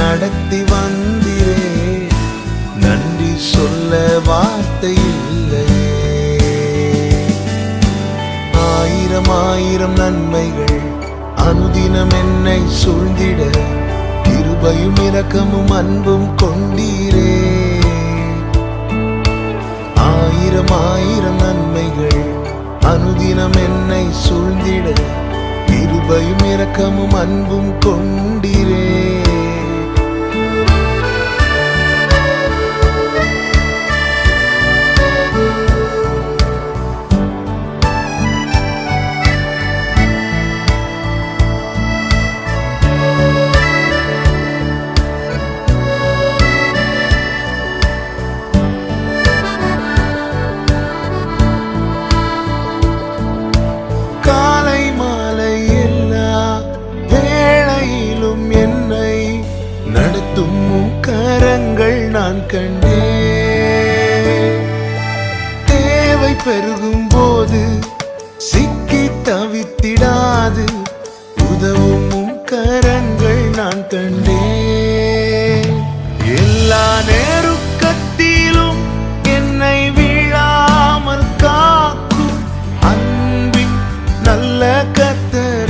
நடத்தி வந்திரே. நன்றி சொல்ல வார்த்தை இல்லையே ஆயிரம் ஆயிரம் நன்மைகள் அனுதினம் என்னை சூழ்ந்திட. கிருபையும் இரக்கமும் அன்பும் கொண்டீரே. ஆயிரம் ஆயிரம் நன்மைகள் அனுதினம் என்னை சூழ்ந்திட. கிருபையும் இரக்கமும் அன்பும் கொண்டு தேவை பெருகும் போது சிக்கி தவித்திடாது. உதவும் கரங்கள் நான் கண்டேன். எல்லா நேருக்கத்திலும் என்னை வீழாமல் காக்கும் அன்பின் நல்ல கத்தர்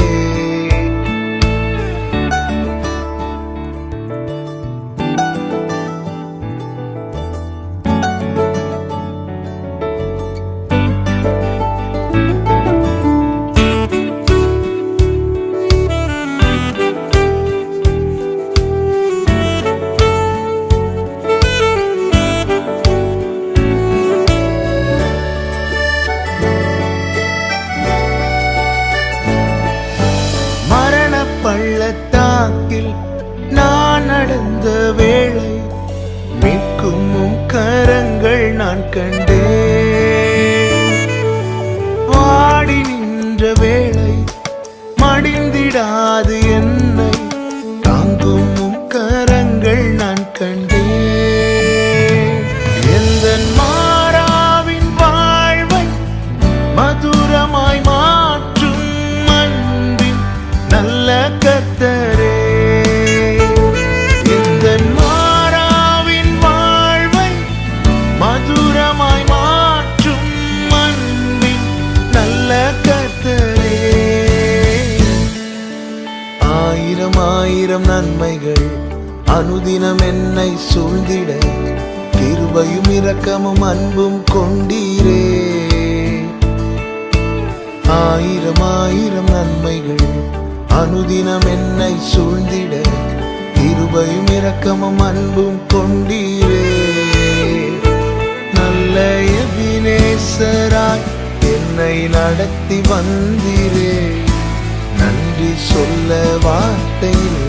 நடந்த வேளை மீட்கும் கரங்கள் நான் கண்டேன். வாடி நின்ற வேளை ஆயிரம் நன்மைகள் அனுதினம் என்னை சூழ்ந்திட கிருபையும் இரக்கமும் அன்பும் கொண்டீரே. ஆயிரம் ஆயிரம் நன்மைகள் அனுதினம் என்னை சூழ்ந்திட கிருபையும் இரக்கமும் அன்பும் கொண்டீரே. நல்ல எபினேசராய் என்னை நடத்தி வந்தீரே. நன்றி சொல்ல வார்த்தையில்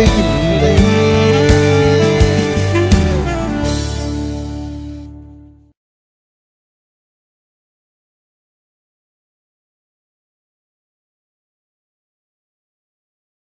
இல்லையே நன்றி சொல்ல வார்த்தை இல்லை